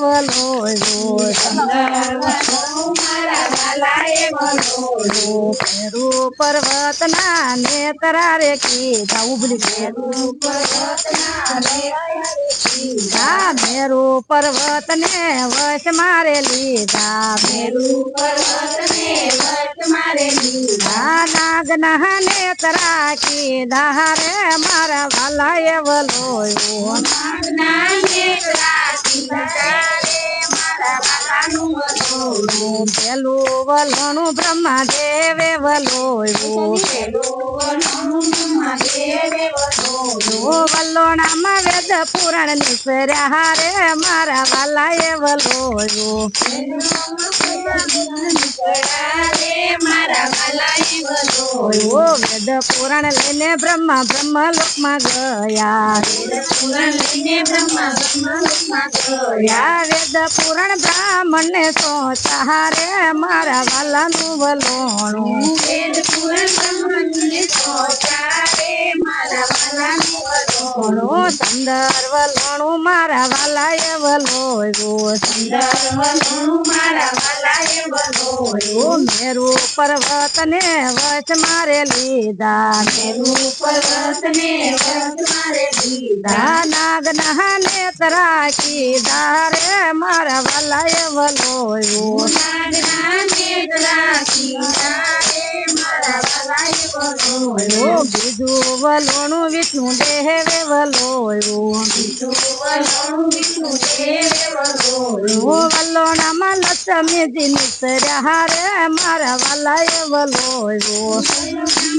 મેરુ પર્વત ના નેતરા રે કીધા ઉભલી લીધા મેરુ પર્વત ને વશ મારે લીધા મેરુ પર્વત ને વશ મારે લીધા નાગ ના નેતરા કીધા રે મારા વાલા એ વલોયો નાગ ના નેતરા Daddy. પેલું વલોનું બ્રહ્માદેવે વલોયું વલોણામાં વેદ પુરાણ નિસર્યા હારે મારા વાલા એ વલોયું વેદ પુરાણ લઈને બ્રહ્મા બ્રહ્મ લોકમાં ગયા વેદ પુરાણ લઈને બ્રહ્મા બ્રહ્મ લોકમાં ગયા વેદ પુરાણ ब्राह्मण ब्राह्मण ने तो सहारे मारा वाला नु बलोणो सुंदर वलोणो मारा वाला ये वलो वो सुंदर वलोणो मारा वाला ये वलो मेरू पर्वत ने वच मारे लीदा मेरू पर्वत ने वच मारे लीदा नाग नहाने तरा की दारे मारा લાય વલોયો બીજું વલોણું વિષ્ણુ દેવે વલોયો બીજું વલોણું વિષ્ણુ દેવે વલોયો વલોણામાં લક્ષ્મીજી નિસર્યા હારે મારા વાલાય વલોયો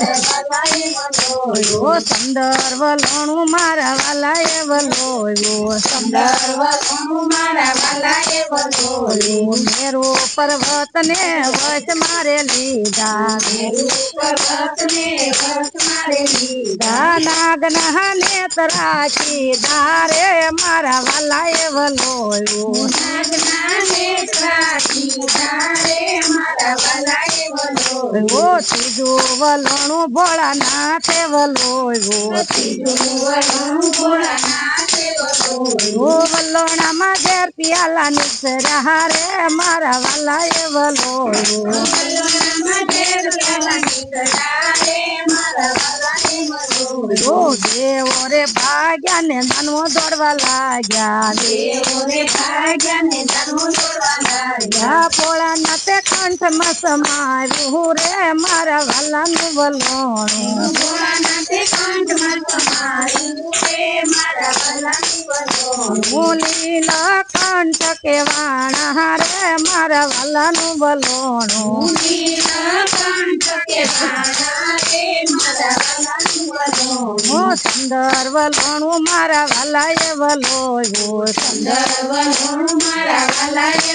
બતાય મનો યો સુંદર વલાણો મારા વાલા એ વલોયો સુંદર વમુ મન વાલા એ વલોયો મેરો પર્વત ને વશ મારે લીદા મેરો પર્વત ને વશ મારે લીદા નાગ નાગનેત રાખી ધારે મારા વાલા એ વલોયો નાગ નાનેત રાખી ધારે મારા વાલા એ વલોયો ઓ તુજો વલો વણું ભોળાના વલો ઓ વલોણા માં ઘેર પિયાલા નીસરા હારે મારા વાલા એ વલો મરવા ને મરો ઓ દેવો રે ભાગ્યા ને ધનમો જોડવા લાગ્યા દેવો ને ભાગ્યા ને ધનમો જોડવા લાગ્યા પોળા નથે કાંઠ મસ મારું રે મરવાલા નું બોલો પોળા નથે કાંઠ મસ મારું રે મરવાલા ભૂલીના કંઠ કેવાણા રે મારા વાલાનું વલોણું હો સુંદર વલોણું મારા વાલાએ વલોયું સુંદર વલોણું મારા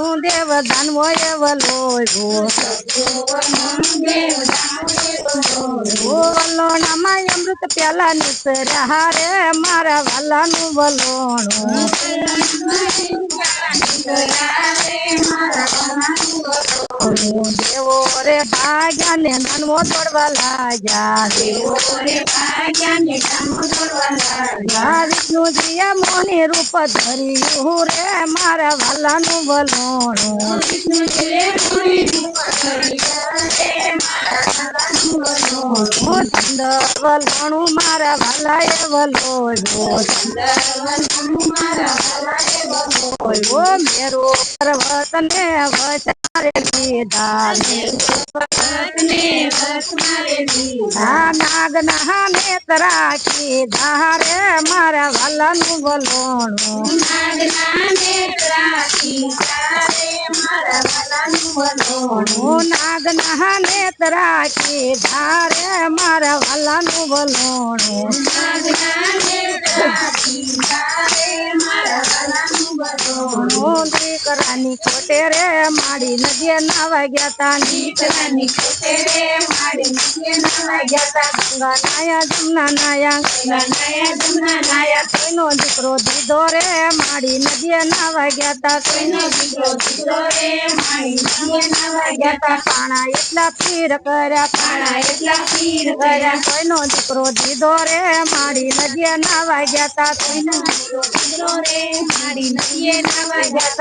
ઓ દેવ ધનવો એ વલોયો ઓ વલોણામાં અમૃત પ્યાલા નીતર્યા હારે મારા વાલાનું વલોણું દેવો રે ભાગ્યા ને ધનમો તોડવા લાગ્યા દેવો રે ભાગ્યા ને ધનમો તોડવા લાગ્યા વિષ્ણુજીએ મોની રૂપ ધર્યું રે મારા વાલાનું વલોણું વિષ્ણુજીએ મોની રૂપ ધર્યું રે મારા વલણું મારા ભલાય મેરો પર્વત ને વચન नाग नहा नेतरा की धारे मारे वलन बोलो नाग नहा नेतरा की धारे मारे वलन बोलो ನೀಚಲನಿ ಕೊಟ್ಟೆರೆ ಮಾಡಿ ನದಿಯ ನಾವಾಗ್ಯಾತ ನೀಚಲನಿ ಕೊಟ್ಟೆರೆ ಮಾಡಿ ನದಿಯ ನಾವಾಗ್ಯಾತ ಗಂಗನಾಯ ಜಮುನಾನಾಯ ಗಂಗನಾಯ ಜಮುನಾನಾಯ ತೇನೋ ದಿಕ್ರೋ ದಿದೋರೆ ಮಾಡಿ ನದಿಯ ನಾವಾಗ್ಯಾತ ತೇನೋ ದಿಕ್ರೋ ದಿದೋರೆ ಮಾಡಿ ನದಿಯ ನಾವಾಗ್ಯಾತ ಪಾಣ ಎಟ್ಲ ಪೀರ ಕರ ಪಾಣ ಎಟ್ಲ ಪೀರ ಕರ ತೇನೋ ದಿಕ್ರೋ ದಿದೋರೆ ಮಾಡಿ ನದಿಯ ನಾವಾಗ್ಯಾತ ತೇನೋ ದಿಕ್ರೋ ದಿದೋರೆ ಮಾಡಿ ನದಿಯ ನಾವಾಗ್ಯಾತ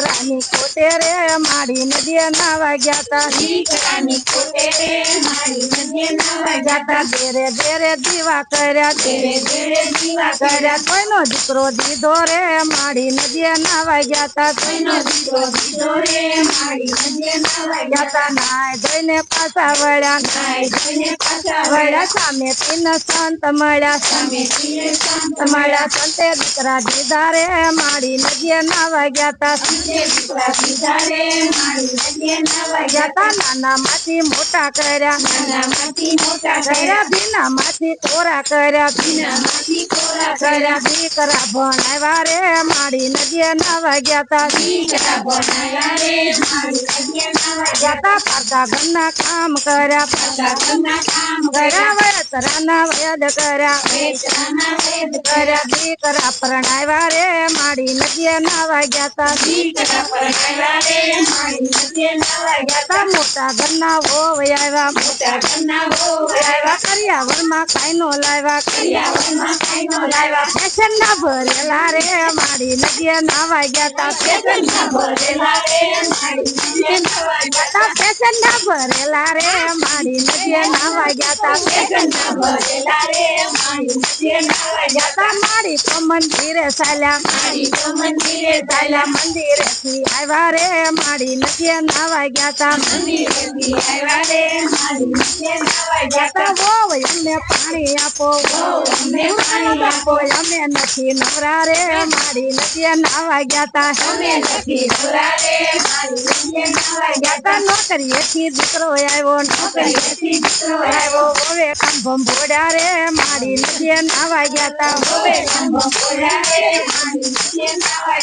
કરાની કોતે રે મારી નદીએ નાવા ગયા તા કરાની કોતે રે મારી નદીએ નાવા ગયા તા ધેરે ધેરે દીવા કર્યા ધેરે ધેરે દીવા કર્યા કોઈનો દીકરો દીધો રે મારી નદીએ નાવા ગયા તા કોઈનો દીકરો દીધો રે મારી નદીએ નાવા ગયા તા નાય ધોઈને પાછા વળ્યા નાય ધોઈને પાછા વળ્યા સામે પિન સંત મળ્યા સામે પિન સંત મળ્યા સંતે દીકરા દીધા રે મારી નદીએ નાવા ગયા તા જે પ્રભુ સારિ કરે માડી નગેનવા ગયાતા નાના માથી મોટા કર્યા નાના માથી મોટા કર્યા વિના માથી કોરા કર્યા વિના માથી કોરા કર્યા દીકરા ભણાવ્યા રે માડી નગેનવા ગયાતા દીકરા ભણાવ્યા રે દીકરા ગયાતા પદ ગన్న કામ કર્યા પદ ગన్న કામ ગરાવત રાના વ્યાદ કર્યા હે જનમ ગરભે ગરા પરણાવ્યા રે માડી નદીએ નાવા ગયાતા દીકરા પરણાવ્યા રે માડી નદીએ નાવા ગયાતા મુતા બનવા ઓવાયરા મુતા બનવા ઓવાયરા કરિયા વર્મા કાય નો લાવવા કરિયા વર્મા કાય નો લાવવા શેષન ભરેલા રે માડી નદીએ નાવા ગયાતા કેકના ભરેલા રે નહી દીકરા ગયાતા શેષન ભરેલા રે માડી નદીએ નાવા ગયાતા કેકના ભરેલા રે માહી નદીએ નાવા માડી તો મંદિરે ચાલા માડી તો મંદિરે ચાલા મંદિર થી આવા રે માડી નથી નાવા ગયાતા મંદિર થી આવા રે માડી નથી નાવા ગયાતા બોવય અમને પાણી આપો બોવય અમને પાણી આપો અમને નથી નોરા રે માડી નથી નાવા ગયાતા અમને નથી નોરા રે માડી નથી નાવા ગયાતા નોકરી થી દીકરો આવ્યો હતો પછી થી દીકરો આવ્યો બોવે ભમભોડા રે માડી નથી નાવા ગયાતા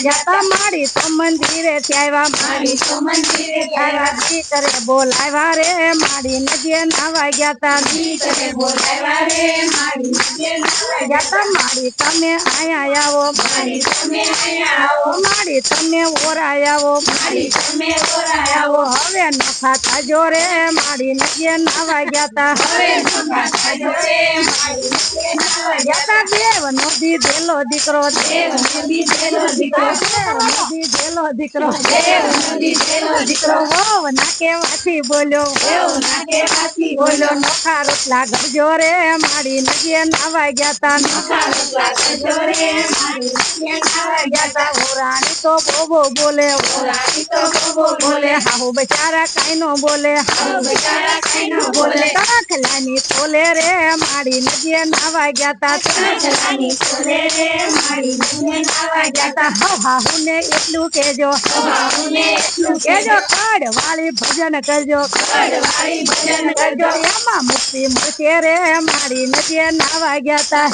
જતા મારી તો મંદિરે આવ્યા મારી તો મંદિરે કરે બોલાવ્યા રે મારી નદીએ નાવા ગયા તા કરે બોલાવ્યા રે મારી જતા મારી તમે આયા આવો મારી તમે આયા આવો મારી તમે ઓરાય આવો મારી તમે ઓરાય આવો હવે નફાતા જો રે મારી નદીએ નાવા ગયા તા હવે નફાતા જો રે મારી નદીએ નાવા ગયા તા દેવનો દીધેલો દીકરો દેવનો દીધેલો દીકરો દેવનો દીધેલો દીકરો દેવનો દીધેલો દીકરો વોવ ના કેવાથી બોલ્યો વોવ ના કેવાથી બોલ્યો નોખા રોટલા ગરજો રે મારી નજીએ નાવા ગયા તા નોખા રોટલા ગરજો રે મારી નજીએ નાવા ગયા તા હોરાણી સો બો બો બોલે ઓલાય તો બો બોલે હા હો બેચારા કાય નો બોલે હા બેચારા કાય નો બોલે તકલાની ફોલે રે માડી ને નાવા ગ્યાતા તકલાની ફોલે રે માડી જૂ ને નાવા ગ્યાતા હા હા હો ને એટલું કેજો હા હો ને એટલું કેજો કડ વાળી ભજન કરજો કડ વાળી ભજન કરજો મામા મુકેરે માડી ને નાવા ગ્યાતા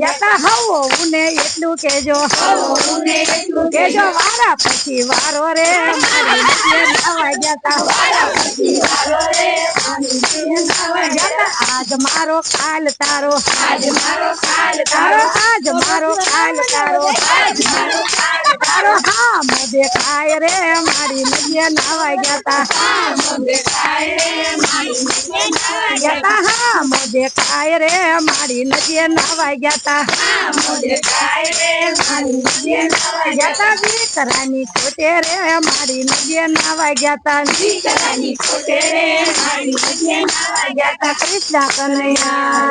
જતા હવો ઉને એટલું કેજો કેજો વારા પછી વારો રે આજ મારો કાલ તારો આજ મારો કાલ તારો આજ મારો કાલ તારો તારો હા મજે ખાય રે મારી મજે નાવા ગયા તા મજે ખાય રે મારી મજે ગયા તા મોજે કાય રે મારી નદીએ નાવા ગયા તા મોજે કાય રે મારી નદીએ નાવા ગયા તા વિકરાની ખોટે રે મારી નદીએ નાવા ગયા તા વિકરાની ખોટે રે મારી નદીએ નાવા ગયા તા કૃષ્ણ કનૈયા